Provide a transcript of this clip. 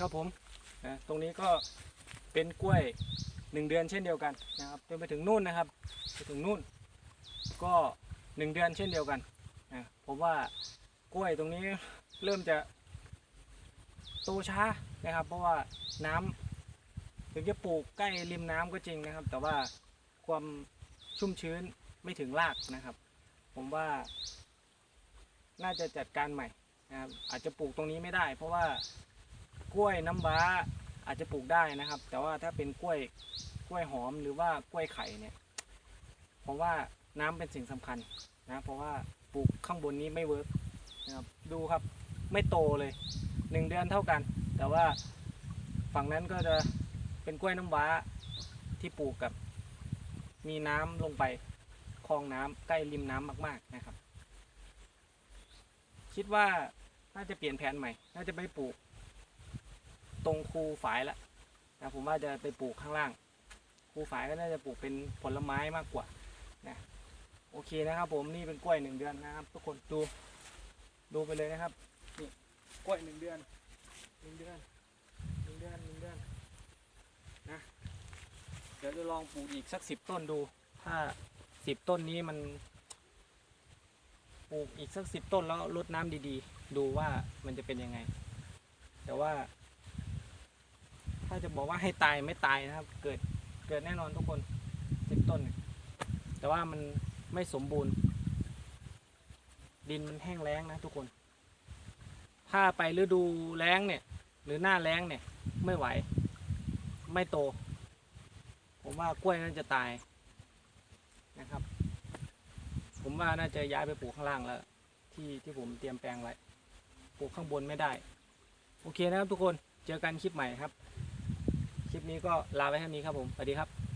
ครับผมนะตรงนี้ก็เป็นกล้วยหนึ่งเดือนเช่นเดียวกันนะครับจนไปถึงนู่นนะครับไปถึงนู่น ก็หนึ่งเดือนเช่นเดียวกันนะผมว่ากล้วยตรงนี้เริ่มจะโตช้านะครับ เพราะว่าน้ำถึงจะปลูกใกล้ริมน้ำก็จริงนะครับ แต่ว่าความชุ่มชื้นไม่ถึงรากนะครับ ผมว่า น่าจะจัดการใหม่นะครับอาจจะปลูกตรงนี้ไม่ได้ เพราะว่า กล้วยน้ำว้าอาจจะปลูกได้นะครับ แต่ว่าถ้าเป็นกล้วยกล้วยหอมหรือว่ากล้วยไข่เนี่ยผมว่าน้ำเป็นสิ่งสำคัญนะเพราะว่าปลูกข้างบนนี้ไม่เวิร์กนะครับดูครับไม่โตเลยหนึ่งเดือนเท่ากัน แต่ว่าฝั่งนั้นก็จะเป็นกล้วยน้ำว้าที่ปลูกกับ มีน้ำลงไปคลองน้ำใกล้ริมน้ำมากๆนะครับ คิดว่าน่าจะเปลี่ยนแผนใหม่ น่าจะไปปลูก ตรงคูฝายละนะผมว่าจะไปปลูกข้างล่าง คูฝายก็น่าจะปลูกเป็นผลไม้มากกว่าโอเคนะครับผมนี่เป็นกล้วยหนึ่งเดือนนะครับ ทุกคนดูดูไปเลยนะครับนี่กล้วยหนึ่งเดือนหนึ่งเดือนหนึ่งเดือนหนึ่งเดือนนะเดี๋ยวจะลองปลูกอีกสักสิบต้นดู ถ้าสิบต้นนี้มันปลูกอีกสักสิบต้นแล้วรดน้ำดีๆ ดูว่ามันจะเป็นยังไง แต่ว่า ถ้าจะบอกว่าให้ตายไม่ตายนะครับ เกิดเกิดแน่นอนทุกคนสิบต้น แต่ว่ามันไม่สมบูรณ์ ดินมันแห้งแล้งนะทุกคน ถ้าไปฤดูแล้งเนี่ย หรือหน้าแล้งเนี่ยไม่ไหว ไม่โต ผมว่ากล้วยน่าจะตายนะครับ ผมว่าน่าจะย้ายไปปลูกข้างล่างแล้วที่ที่ผมเตรียมแปลงไว้ ปลูกข้างบนไม่ได้ โอเคนะครับทุกคน เจอกันคลิปใหม่ครับ นี้ก็ลาไว้แค่นี้ครับผมสวัสดีครับ